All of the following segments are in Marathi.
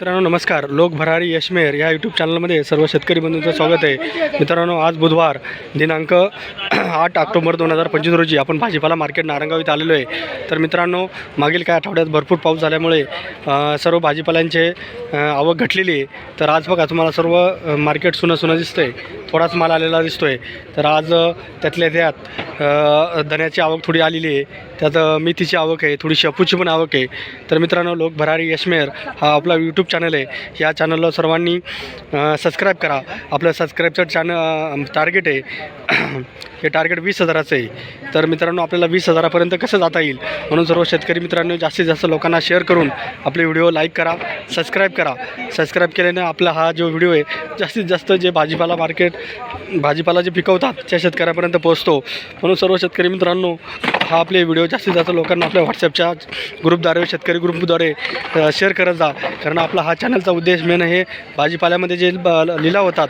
मित्रांनो नमस्कार. लोक भरारी यशमेर या यूट्यूब चॅनलमध्ये सर्व शेतकरी बंधूंचं स्वागत आहे. मित्रांनो आज बुधवार दिनांक आठ ऑक्टोबर दोन हजार पंचवीस रोजी आपण भाजीपाला मार्केट नारंगाव इथं आलेलो आहे. तर मित्रांनो मागील काही आठवड्यात भरपूर पाऊस झाल्यामुळे सर्व भाजीपाल्यांचे आवक घटलेली आहे. तर आज बघा तुम्हाला सर्व मार्केट सुनं सुनं दिसतं आहे थोडाच माल आलेला दिसतो आहे तर आज त्यातल्या त्यात अ, धण्याची आवक थोडी आलेली आहे. त्यात मेथीची आवक आहे थोडी शेपूची पण आवक आहे. तर मित्रांनो लोक भरारी यशमेर हा आपला यूट्यूब चॅनल आहे. या चॅनलला सर्वांनी सबस्क्राईब करा. आपलं सबस्क्राईबचं चॅनल टार्गेट आहे. हे टार्गेट वीस हजाराचं आहे. तर मित्रांनो आपल्याला वीस हजारापर्यंत कसं जाता येईल? म्हणून सर्व शेतकरी मित्रांनो जास्तीत जास्त लोकांना शेअर करून आपले व्हिडिओ लाईक करा सबस्क्राईब करा. सबस्क्राईब केल्याने आपला हा जो व्हिडिओ आहे जास्तीत जास्त जे भाजीपाला मार्केट भाजीपाला जे पिकवतात त्या शेतकऱ्यापर्यंत पोहोचतो. म्हणून सर्व शेतकरी मित्रांनो हा आपले व्हिडिओ जास्तीत जास्त लोकांना आपल्या व्हॉट्सअपच्या ग्रुपद्वारे शेतकरी ग्रुपद्वारे शेअर करत जा. कारण आपला हा चॅनलचा उद्देश मेन हे भाजीपाल्यामध्ये जे ब- लिलाव होतात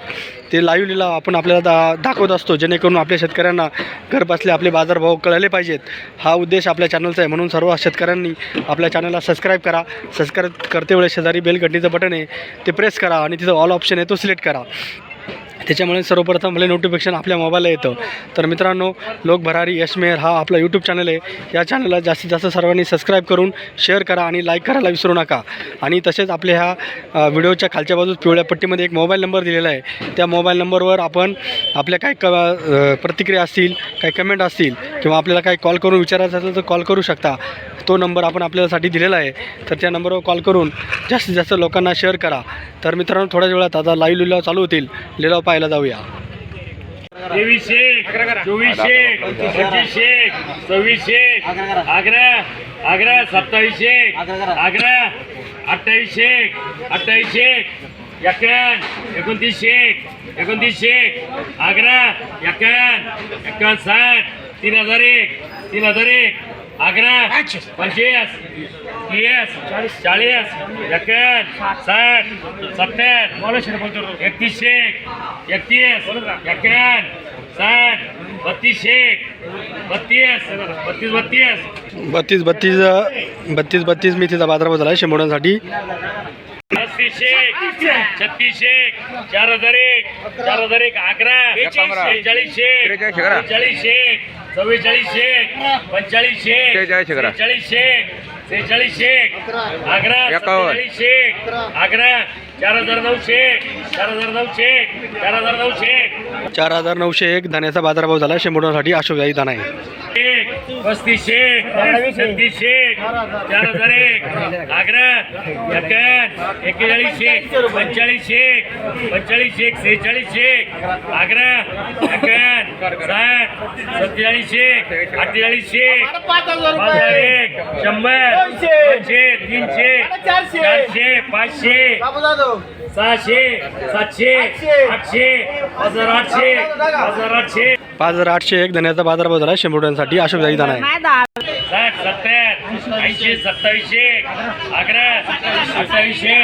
ते लाईव्ह लिलाव आपण आपल्याला दा दाखवत असतो जेणेकरून आपल्या शेतकऱ्यांना घरबसल्या आपले बाजारभाव कळले पाहिजेत. हा उद्देश आपल्या चॅनलचा आहे. म्हणून सर्व शेतकऱ्यांनी आपल्या चॅनलला सबस्क्राईब करा. सबस्क्राईब करते वेळेस शेजारी बेल घंटीचं बटन आहे ते प्रेस करा आणि तिथं ऑल ऑप्शन आहे तो सिलेक्ट करा. त्याच्यामुळे सर्वप्रथम मला नोटिफिकेशन आपल्या मोबाईलला येतं. तर मित्रांनो लोक भरारी यश हा आपला यूट्यूब चॅनल आहे. या चॅनलला जास्तीत जास्त सर्वांनी सबस्क्राईब करून शेअर करा आणि लाईक करायला विसरू नका. आणि तसेच आपल्या ह्या व्हिडिओच्या खालच्या बाजूस पिवळ्या पट्टीमध्ये एक मोबाईल नंबर दिलेला आहे. त्या मोबाईल नंबरवर आपण आपल्या काय क प्रतिक्रिया असतील काही कमेंट असतील किंवा आपल्याला काही कॉल करून विचारायचं असेल तर कॉल करू शकता. तो नंबर आपण आपल्यासाठी दिलेला आहे तर त्या नंबरवर कॉल करून जास्तीत जास्त लोकांना शेअर करा. तर मित्रांनो थोड्याच वेळात आता लाईव्ह लिलाव चालू होतील. लिलाव पाहायला जाऊया. तेवीसशे सत्तावीस पंचवीसशे आग्रा अठ्ठावीस अकरा अठ्ठावीस अकरा अठ्ठावीसशे एकोणतीस एक्याण्णव एकोणतीसशे एकोणतीसशे आग्रा एक्याण्णव एक्कावन्न साठ तीन हजार एक तीन हजार एक. अकरा पंचवीस तीस चाळीस. एक्याण्णव साठ सत्तर एकतीसशे एकतीस एक्याण्णव साठ बत्तीस बत्तीस बत्तीस बत्तीस. बत्तीस अ, बत्तीस बत्तीस मेथीचा बाजारभाव झाला आहे शंभरांसाठी पस्तीसशे छत्तीसशे चार हजार एक चार हजार एक अकरा बेचाळीसशे बेचाळीसशे चव्वेचाळीसशे पंचाळीसशे शेहेचाळीसशे करा. सेहेचाळीसशे सेहेचाळीसशे अकरा एकावन्न. सत्तेचाळीसशे अकरा चार हजार नऊशे चार हजार नऊशे चार हजार नऊशे चार हजार नऊशे एक धान्याचा बाजारभाव झाला आहे शंभरांसाठी अशोकदाई दाना आहे एक पस्तीसशे छत्तीसशे चार हजार एक अकरा एक्याण्णव एक्केचाळीसशे पंचाळीसशे पंचाळीसशे एक सेहेचाळीसशे अकरा एक्याण्णव साठ सत्तेचाळीसशे अठ्ठेचाळीसशे पाच हजार एक शंभर दोनशे तीनशे चारशे पाचशे सहाशे सातशे आठशे हजार आठशे हजार आठशे पाच हजार आठशे एक धान्याचा बाजारभाव झाला आहे. शंभरांसाठी अशोकदाई दाना आहे. साठ सत्तर ऐंशी सत्तावीसशे अकरा सत्तावीसशे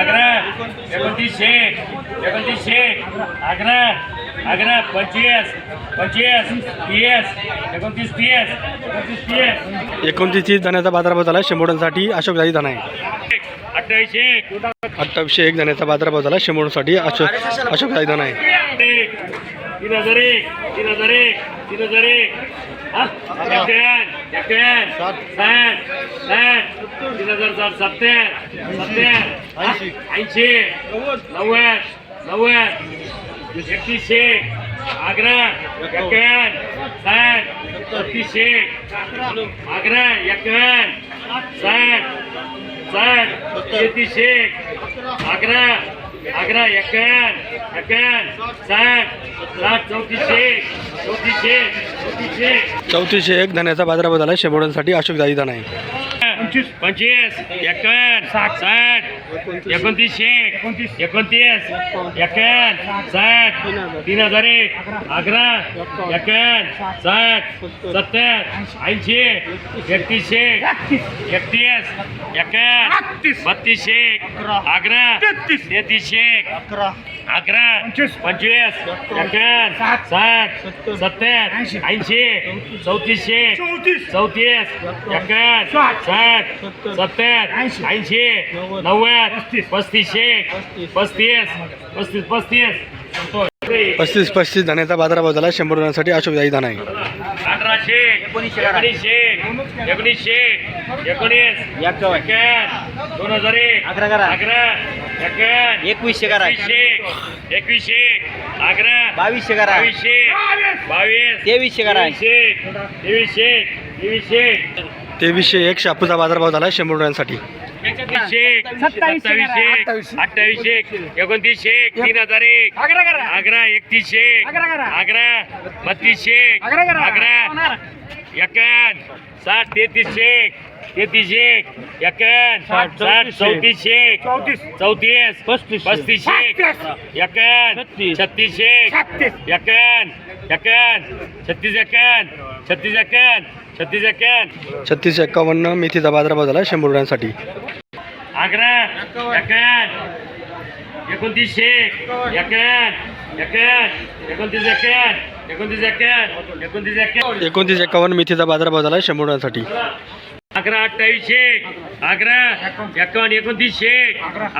अकरा एकोणतीसशे एकोणतीसशे अकरा अकरा पंचवीस पंचवीस तीस एकोणतीस तीस एकोणतीस तीस. एकोणतीस तीस धान्याचा बाजारभाव झाला आहे. शंभरांसाठी अशोकदाई दाना आहे. अठ्ठावीसशे अठ्ठावीसशे एक धान्याचा बाजारभाव झाला आहे. शंभरांसाठी अशोक अशोकदाई दाना आहे. तीन हजार एक तीन हजार एक तीन हजार एक? एक्याण्णव एक्याण्णव साठ. साठ तीन हजार साठ सत्तर सत्तर. ऐंशी. नव्वद नव्वद. एकतीसशे अकरा एक्याण्णव साठ. बत्तीसशे अकरा एक्याण्णव साठ. साठ. तेहतीसशे अकरा अकरा एक्याण्णव एक्याण्णव साठ साठ चौतीसशे चौतीसशे चौतीसशे. चौतीसशे एक धान्याचा बाजारभाव झाला आहे शंभरांसाठी अशोकदाई दाना आहे पंचवीस एक्याण्णव साठ साठ एकोणतीसशे एकोणतीस. एकोणतीस एक्याण्णव साठ तीन हजार एक. अकरा एक्याण्णव साठ सत्तर. ऐंशी एकतीसशे एकतीस एक्याण्णव बत्तीसशे अकरा. तेहतीसशे अकरा. पंचवीस. एकावन्न साठ. सत्तर. ऐंशी. चौतीसशे चौतीस. एकावन्न साठ. सत्तर. ऐंशी. नव्वद. पस्तीसशे पस्तीस. पस्तीस पस्तीस. पस्तीस पस्तीस धान्याचा बाजारभाव झाला. शंभर रुपयांसाठी अशोकदाई धान आहे. अठराशे एकोणीसशे एकोणीसशे एकोणीस एकावन्न दोन हजार एक अकरा करा. अकरा एकवीसशे करा. एकवीसशे. अकरा बावीसशे करा. बावीसशे. बावीस. तेवीसशे करा. तेवीसशे. तेवीसशे. तेवीसशे. एक शापूचा बाजारभाव झाला शंभर रुपयांसाठी. सत्तावीसशे. अठ्ठावीसशे. एकोणतीसशे. तीन हजार एक. अकरा एकतीसशे. अकरा बत्तीसशे. अकरा एकावन्न. साठ तेहतीसशे. तेहतीसशे एकावन्न साठ चौतीसशे चौतीस पस्तीसशे एकावन्न छत्तीसशे एकावन्न एकावन्न छत्तीस. एकावन्न छत्तीस. एकावन्न छत्तीस. एकावन्न छत्तीस एक्कावन्न मेथीचा बाजारभाव झाला शंभर रुपयांसाठी. अकरा एकावन्न एकोणतीसशे एकावन्न एकावन्न एकोणतीस एकोणतीस एकोणतीस एकावन्न एकोणतीस एक्कावन्न मेथीचा बाजारभाव झाला शंभर रुपयांसाठी. अकरा अठ्ठावीसशे अकरा एकावन्न एकोणतीसशे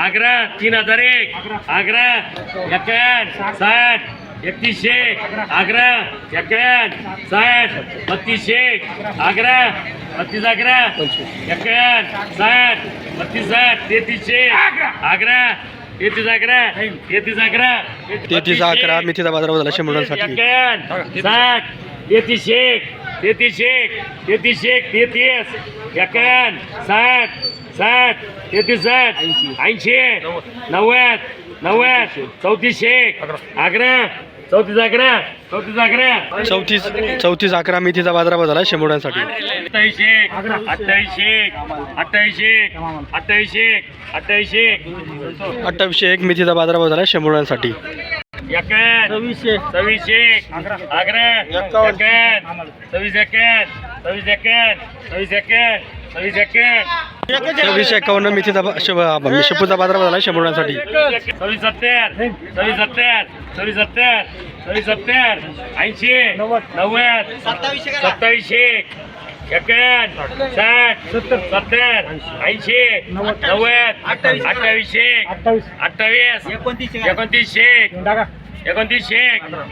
अकरा. तीन हजार एक. अकरा. एकावन्न साठ एकतीसशे अकरा. एकावन्न साठ बत्तीसशे अकरा बत्तीस अकरा. एकावन्न साठ बत्तीस साठ तेहतीसशे अकरा. तेहतीस अकरा तेहतीस अकरा तेहतीस अकरा मेथीचा बाजारभाव झाला शंभर रुपयांसाठी. एकावन्न साठ तेहतीसशे तेहतीसशे तेहतीसशे तेहतीस एकावन्न साठ साठ तेहतीस साठ. ऐंशी. नव्वद. नव्वद चौतीसशे अकरा. चौतीस अकरा. चौतीस अकरा. चौतीस चौतीस अकरा मेथीचा बाजारभाव झाला शंभर रुपयांसाठी अठ्ठावीसशे अठ्ठावीसशे अठ्ठावीसशे अठ्ठावीसशे अठ्ठावीसशे अठ्ठावीसशे एक मेथीचा बाजारभाव झाला शंभर एकावन्न सव्वीसशे. सव्वीसशे अकरा एकावन्न. सव्वीस एकावन्न सव्वीस एकावन्न सव्वीस एकावन्न सव्वीस एकावन्न सव्वीसशे एक्कावन्न मेथीचा शेपूचा बाजारभाव झाला शंभर रुपयांसाठी सव्वीस सत्तर। सव्वीस सत्तर। सव्वीस सत्तर। सव्वीस सत्तर। ऐंशी। नव्वद. सत्तावीसशे एकावन्न साठ। सत्तर. ऐंशी। नव्वद. अठ्ठावीसशे अठ्ठावीस. एकोणतीसशे एकोणतीसशे एकोणतीसशे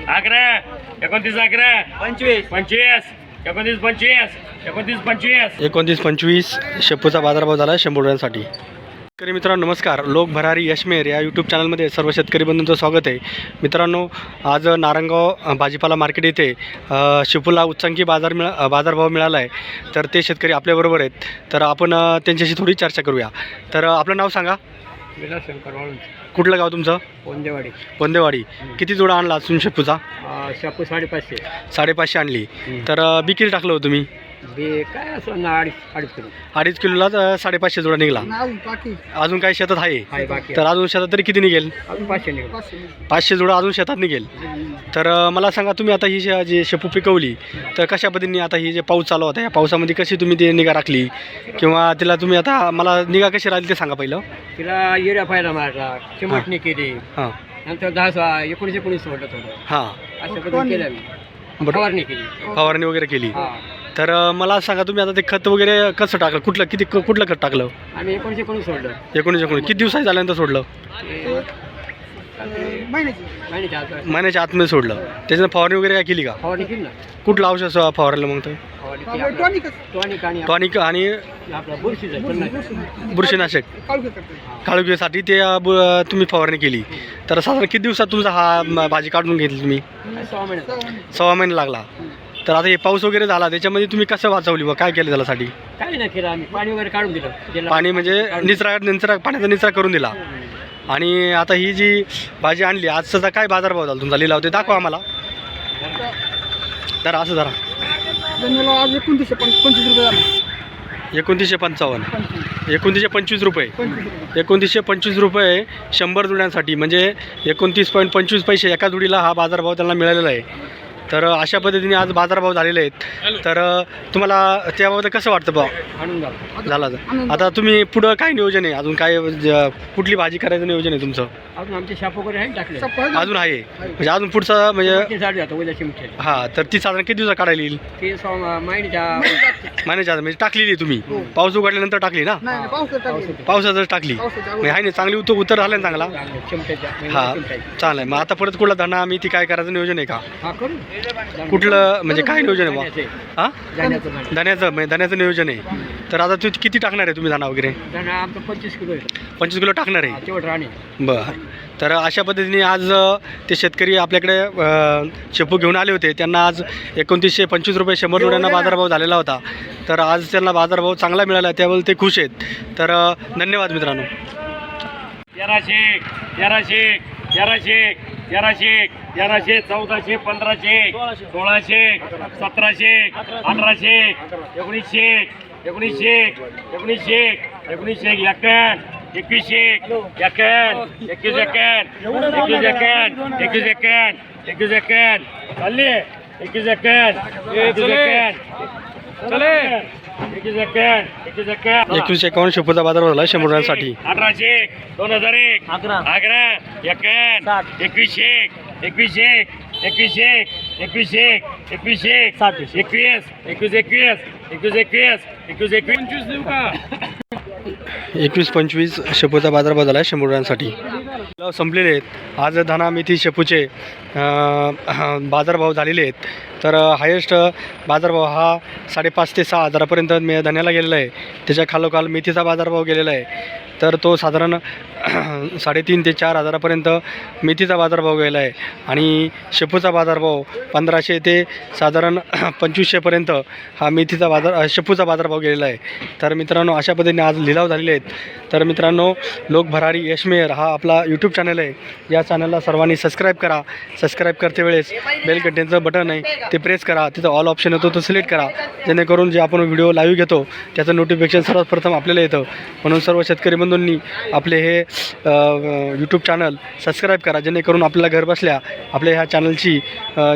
अकरा. एकोणतीस अकरा. पंचवीस. पंचवीस. एकोणतीस पंचवीस. एकोणतीस पंचवीस. एकोणतीस पंचवीस. शेपूचा बाजारभाव झाला शंभर रुपयांसाठी शेतकरी मित्रांनो नमस्कार. लोक भरारी यशमेर या यूट्यूब चॅनलमध्ये सर्व शेतकरी बंधूंचं स्वागत आहे. मित्रांनो आज नारायणगाव अ, भाजीपाला मार्केट येथे शेपूला उच्चांकी बाजार मिळा बाजारभाव मिळाला आहे तर ते शेतकरी आपल्याबरोबर आहेत. तर आपण त्यांच्याशी थोडी चर्चा करूया. तर आपलं नाव सांगा. विलासशंकर वाळून कुठलं गाव तुमचं? पोंदेवाडी पोंदेवाडी किती जोडा आणला तुम्ही शेपूचा? शापू साडेपाचशे. साडेपाचशे आणली. तर अ, बी किती टाकलं होतं तुम्ही? बे काय असं ना अडीच अडीच किलो? अडीच किलोला अ, साडेपाचशे जोडा निघाला. अजून काही शेतात आहे? आहे बाकी तर अजून शेतात तरी किती निघेल? अजून पाचशे निघाल. पाचशे जोडा अजून शेतात निघेल. तर अ, मला सांगा तुम्ही आता ही जी जी शेपू पिकवली तर कशा पद्धतीने आता ही जे पाऊस चालू होता या पावसामध्ये कशी तुम्ही ती निगा राखली? किंवा तिला तुम्ही आता मला निगा कशी राहिली ते सांगा पहिलं. तिला येड्या फायला मारला चिमटणी केली. हां. नंतर दहा सहा एकोणीस एकोणीस सोडलं थोडं. हां. अशा पद्धतीने केलं मी बरं. फवारणी केली. फवारणी वगैरे केली. हा. तर मला सांगा तुम्ही आता ते खत वगैरे कसं टाकलं? कुठलं किती कुठलं खत टाकलं? आम्ही एकोणीस एकोणीस सोडलं. एकोणीस एकोणीस. किती दिवसात झाल्यानंतर सोडलं? महिन्याच्या आत महिन्याच्या आतमध्ये सोडलं. त्याच्यानं फवारणी वगैरे काय केली का? फवारणी केली ना. कुठलं औषध फवारलं मग ते फवारणी केली आपलं. टॉनिक आणि टॉनिक आणि आपला बुरशीचं आहे, पन्नास. बुरशीनाशक. काळुकीसाठी ते अ, ब- तुम्ही फवारणी केली. तर साधारण किती दिवसात तुमचा हा म, भाजी काढून घेतली तुम्ही? सहा महिन्यात सव्वा महिना लागला. तर आता हे पाऊस वगैरे झाला त्याच्यामध्ये तुम्ही कसं वाचवली व काय केलं त्यासाठी काय नाही केलं आम्ही. पाणी वगैरे काढून दिलं. ज्याला- पाणी म्हणजे निचरा निचरा पाण्याचा निचरा करून दिला. आणि आता ही जी भाजी आणली आजचा काय बाजारभाव झाला तुमचा? लिलाव ते दाखवा आम्हाला. तर असं जरा. आज एकोणतीसशे पण पंचवीस रुपये झाले. एकोणतीसशे पंचावन्न. एकोणतीसशे पंचवीस रुपये. पंचवीस रुपये. एकोणतीसशे पंचवीस रुपये शंभर जुड्यांसाठी. म्हणजे एकोणतीस पॉईंट पंचवीस पैसे एका जुडीला हा बाजारभाव त्यांना मिळालेला आहे. तर अशा पद्धतीने आज बाजारभाव झालेले आहेत. तर तुम्हाला त्याबाबत कसं वाटतं जाऊ झाला तर. आता तुम्ही पुढं काय नियोजन आहे? अजून काय कुठली भाजी करायचं नियोजन आहे तुमचं? अजून आमचे शाप वगैरे आहे ना टाकले. चप्पल अजून आहे. म्हणजे अजून पुढचं म्हणजे हां तर ती साधारण किती दिवसात काढायला येईल? महिन्याच्या म्हणजे टाकलेली आहे तुम्ही. पाऊस उघडल्यानंतर टाकली ना? पावसातच टाकली. म्हणजे आहे ना चांगली उतर उतर झालं ना चांगला? हा चालेल मग आता परत कुठला धना आम्ही ती काय करायचं नियोजन आहे का? हा करू. कुठलं म्हणजे काय नियोजन आहे बा हां? म्हणजे. धन्याचं नियोजन आहे. तर आता तू किती टाकणार आहे तुम्ही धना वगैरे? आमचं पंचवीस किलो आहे. पंचवीस किलो टाकणार आहे? तेवढं राणे बरं. तर अशा पद्धतीने आज अ, ते शेतकरी आपल्याकडे अ, शेपू घेऊन आले होते. त्यांना आज एकोणतीसशे पंचवीस रुपये शंभर रुपयांना बाजारभाव झालेला होता. तर आज त्यांना बाजारभाव चांगला मिळाला त्याबद्दल ते खुश आहेत. तर अ, धन्यवाद मित्रांनो. तेराशे तेराशे तेराशे तेराशे तेराशे चौदाशे पंधराशे सोळाशे सतराशे अठराशे एकोणीसशे एकोणीसशे एकोणीसशे एकोणीसशे एक्याण्णव एकवीसशे एक्याण्णव एकवीस एक्याण्णव एकवीस एक्याण्णव एकवीस एक्याण्णव एकवीस एक्याण्णव चालली एकवीस एक्याण्णव एकवीस एक्याण्णव चले. एकवीस एकवीस एकावन्न शेपूचा बाजारभाव झाला शंभर रुपयांसाठी. अठराशे दोन हजार एक. अकरा. अकरा एक्याण्णव. साठ. एकवीसशे एकवीसशे एकवीसशे एकवीसशे एकवीसशे साठ. एकवीस एकवीस एकवीस एकवीस एकवीस एकवीस एकवीस. पंचवीस देऊ का? एकवीस पंचवीस शेपूचा बाजारभाव झाला शंभर रुपयांसाठी. संपलेले आहेत. आज धना मेथी शेपूचे बाजारभाव झालेले आहेत. तर हायेस्ट बाजारभाव हा साडेपाच ते सहा हजारापर्यंत मे धन्याला गेलेला आहे. त्याच्या खालोखाल मेथीचा बाजारभाव गेलेला आहे. तर तो साधारण साडेतीन ते चार हजारापर्यंत मेथीचा बाजारभाव गेला आहे. आणि शेपूचा बाजारभाव पंधराशे ते साधारण पंचवीसशेपर्यंत हा मेथीचा बाजार शेपूचा बाजारभाव गेलेला आहे. तर मित्रांनो अशा पद्धतीने आज लिलाव झालेले आहेत. तर मित्रांनो लोक भरारी हा आपला यूट्यूब चॅनल आहे. या चॅनलला सर्वांनी सबस्क्राईब करा. सबस्क्राईब करते वेळेस बेल घंटेचं बटन आहे. ते प्रेस करा तिथं ऑल ऑप्शन येतो तो सिलेक्ट करा. जेणेकरून जे आपण व्हिडिओ लाईव्ह घेतो त्याचं नोटिफिकेशन सर्वात प्रथम आपल्याला येतं. म्हणून सर्व शेतकरी बंधूंनी आपले हे यूट्यूब चॅनल सबस्क्राईब करा. जेणेकरून आपल्याला घरबसल्या आपल्या ह्या चॅनलची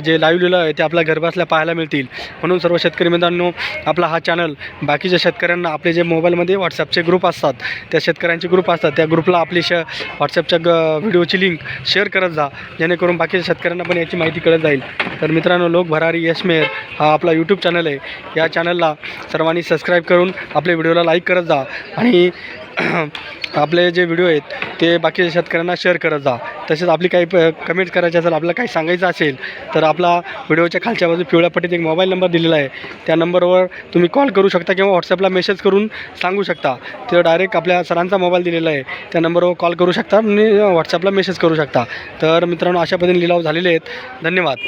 जे लाईव्ह लिहिलं आहे ते आपल्या घरबसल्या पाहायला मिळतील. म्हणून सर्व शेतकरी मित्रांनो आपला हा चॅनल बाकीच्या शेतकऱ्यांना आपले जे मोबाईलमध्ये व्हॉट्सअपचे ग्रुप असतात त्या शेतकऱ्यांचे ग्रुप असतात त्या ग्रुपला आपली श व्हॉट्सअपच्या ग व्हिडिओची लिंक शेअर करत जा. जेणेकरून बाकीच्या शेतकऱ्यांना पण याची माहिती कळत जाईल. तर मित्रांनो लोक भरारी यशमेर हा आपला यूट्यूब चॅनल आहे. या चॅनलला सर्वांनी सबस्क्राईब करून आपल्या व्हिडिओला लाईक करत जा आणि आपले जे व्हिडिओ आहेत ते बाकीच्या शेतकऱ्यांना शेअर करत जा. तसेच आपली काही प कमेंट करायची असेल आपल्याला काही सांगायचं असेल तर आपला व्हिडिओच्या खालच्या बाजू पिवळ्या पट्टीत एक मोबाईल नंबर दिलेला आहे. त्या नंबरवर तुम्ही कॉल करू शकता किंवा व्हॉट्सअपला मेसेज करून सांगू शकता. ते डायरेक्ट आपल्या सरांचा मोबाईल दिलेला आहे. त्या नंबरवर कॉल करू शकता आणि व्हॉट्सअपला मेसेज करू शकता. तर मित्रांनो अशा पद्धतीने लिलाव झालेले आहेत. धन्यवाद.